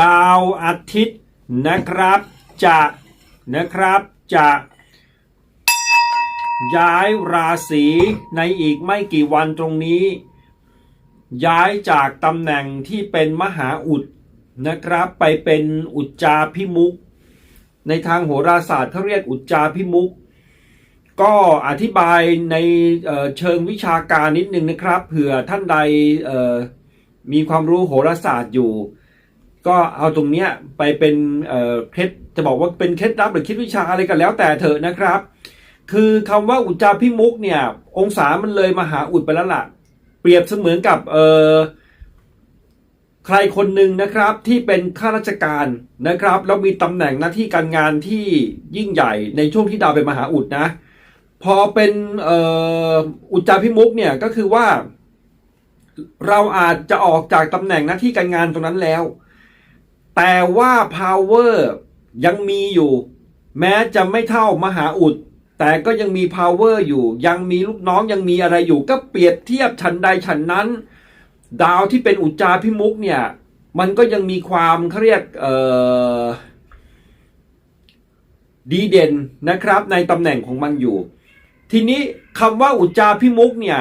ดาวอาทิตย์นะครับจะนะครับจะย้ายราศีในอีกไม่กี่วันตรงนี้ ย้ายจากตำแหน่งที่เป็นมหาอุดนะครับ ไปเป็นอุจจาพิมุก ในทางโหราศาสตร์เขาเรียกอุจจาพิมุก ก็อธิบายในเเชิงวิชาการนิดนึงนะครับ เผื่อท่านใดมีความรู้โหราศาสตร์อยู่ ก็เอาตรงเนี้ยไปเป็นเคล็ดจะบอกว่าเป็นเคล็ดลับหรือคิดวิชาอะไรกันแล้วแต่เถอะนะครับ คือคำว่าอุจจาพิมุกเนี่ย องศามันเลยมหาอุดไปแล้วล่ะ เปรียบเสมือนกับเออใครคนหนึ่งนะครับที่เป็นข้าราชการนะครับแล้วมีตำแหน่งหน้าที่การงานที่ยิ่งใหญ่ในช่วงที่ดาวเป็นมหาอุดนะ พอเป็นอออุจจาพิมุกเนี่ยก็คือว่า เราอาจจะออกจากตำแหน่งหน้าที่การงานตรงนั้นแล้ว แต่ว่า power ยังมีอยู่ แม้จะไม่เท่ามหาอุด แต่ก็ยังมี power อยู่ ยังมีลูกน้องยังมีอะไรอยู่ ก็เปรียบเทียบฉันใดฉันนั้น ดาวที่เป็นอุจจาพิมุกเนี่ย มันก็ยังมีความเขาเรียกดีเด่นนะครับ ในตำแหน่งของมันอยู่ ทีนี้คำว่าอุจจาพิมุกเนี่ย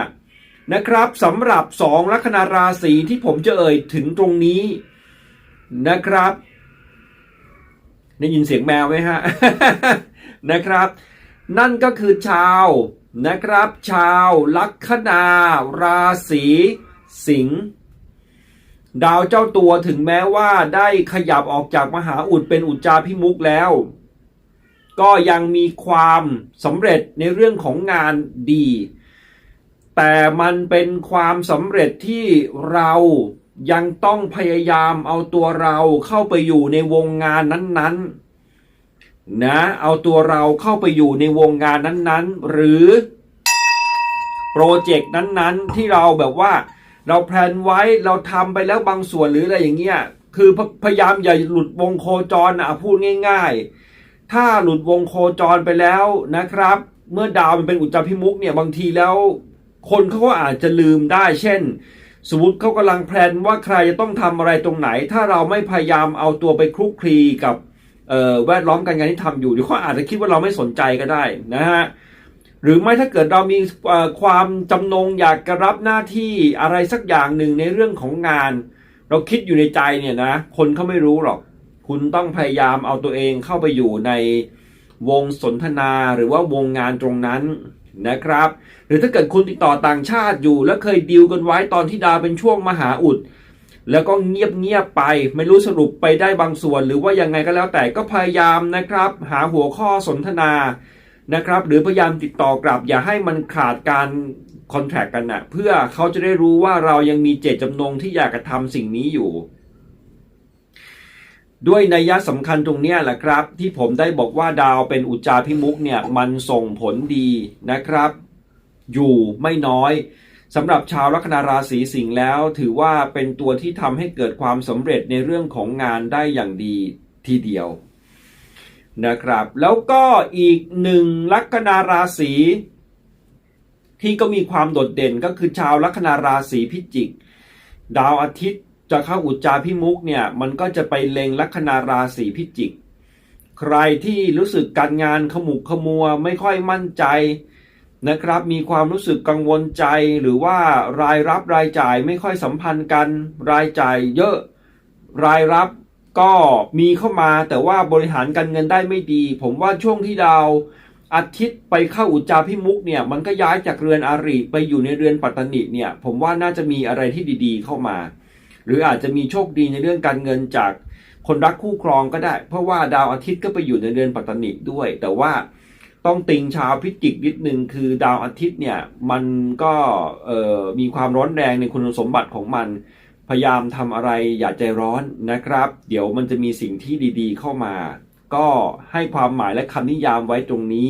นะครับสำหรับสองลัคนาราศีที่ผมจะเอ่ยถึงตรงนี้ นะครับ ได้ยินเสียงแมวไหมฮะ นะครับ นั่นก็คือชาวนะครับ ชาวลัคนา ราศีสิงห์ดาวเจ้าตัวถึงแม้ว่าได้ขยับออกจากมหาอุดเป็นอุจจาพิมุกแล้ว ก็ยังมีความสำเร็จในเรื่องของงานดี แต่มันเป็นความสำเร็จที่เรา ยังต้องพยายามเอาตัวเราเข้าไปอยู่ในวงงานนั้นๆนะเอาตัวเราเข้าไปอยู่ในวงงานนั้นๆ หรือโปรเจกต์นั้นๆ ที่เราแบบว่าเราแพลนไว้เราทำไปแล้วบางส่วนหรืออะไรอย่างเงี้ยคือพพยายามอย่าหลุดวงโคจรนะพูดง่าย ๆ ถ้าหลุดวงโคจรไปแล้วนะครับ เมื่อดาวมันเป็นอุจจาพิมุกเนี่ยบางทีแล้ว คนเขาก็อาจจะลืมได้เช่น สมมติเขากำลังแพลนว่าใครจะต้องทำอะไรตรงไหน ถ้าเราไม่พยายามเอาตัวไปคลุกคลีกับแวดล้อมการงานที่ทำอยู่เดี๋ยวเขาอาจจะคิดว่าเราไม่สนใจก็ได้นะฮะหรือไม่ถ้าเกิดเรามีความจำนงอยากจะรับหน้าที่อะไรสักอย่างหนึ่งในเรื่องของงาน เราคิดอยู่ในใจเนี่ยนะ คนเขาไม่รู้หรอก คุณต้องพยายามเอาตัวเองเข้าไปอยู่ในวงสนทนาหรือว่าวงงานตรงนั้น นะครับ หรือถ้าเกิดคุณติดต่อต่างชาติอยู่ แล้วเคยดีลกันไว้ตอนที่ดาวเป็นช่วงมหาอุด แล้วก็เงียบเงียบไป ไม่รู้สรุปไปได้บางส่วน หรือว่ายังไงก็แล้วแต่ก็พยายามนะครับ หาหัวข้อสนทนานะครับ หรือพยายามติดต่อกลับ อย่าให้มันขาดการคอนแทคกันนะเพื่อเขาจะได้รู้ว่าเรายังมีเจตจำนงที่อยากจะทำสิ่งนี้อยู่ ด้วยนัยยะสำคัญตรงนี้แหละครับ ที่ผมได้บอกว่าดาวเป็นอุจจาพิมุกเนี่ยมันส่งผลดีนะครับ อยู่ไม่น้อยสำหรับชาวลัคนาราศีสิงห์แล้ว ถือว่าเป็นตัวที่ทำให้เกิดความสำเร็จในเรื่องของงานได้อย่างดีทีเดียวนะครับ แล้วก็อีกหนึ่งลัคนาราศีที่ก็มีความโดดเด่นก็คือชาวลัคนาราศีพิจิก ดาวอาทิตย์ จะเข้าอุจจาพิมุกเนี่ยมันก็จะไปเล็งลัคนาราศีพิจิก ใครที่รู้สึกการงานขมุกขมัวไม่ค่อยมั่นใจนะครับ มีความรู้สึกกังวลใจหรือว่ารายรับรายจ่ายไม่ค่อยสัมพันธ์กัน รายจ่ายเยอะรายรับก็มีเข้ามาแต่ว่าบริหารการเงินได้ไม่ดี ผมว่าช่วงที่ดาวอาทิตย์ไปเข้าอุจจาพิมุกเนี่ยมันก็ย้ายจากเรือนอาริไปอยู่ในเรือนปัตตนิเนี่ยผมว่าน่าจะมีอะไรที่ดีๆเข้ามา หรืออาจจะมีโชคดีในเรื่องการเงินจากคนรักคู่ครองก็ได้ เพราะว่าดาวอาทิตย์ก็ไปอยู่ในเรือนปัตตนิด้วย แต่ว่าต้องติงชาวพิจิกนิดนึงคือดาวอาทิตย์เนี่ยมันก็มีความร้อนแรงในคุณสมบัติของมัน พยายามทำอะไรอย่าใจร้อนนะครับ เดี๋ยวมันจะมีสิ่งที่ดีๆเข้ามา ก็ให้ความหมายและคำนิยามไว้ตรงนี้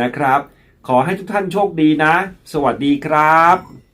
นะครับ ขอให้ทุกท่านโชคดีนะ สวัสดีครับ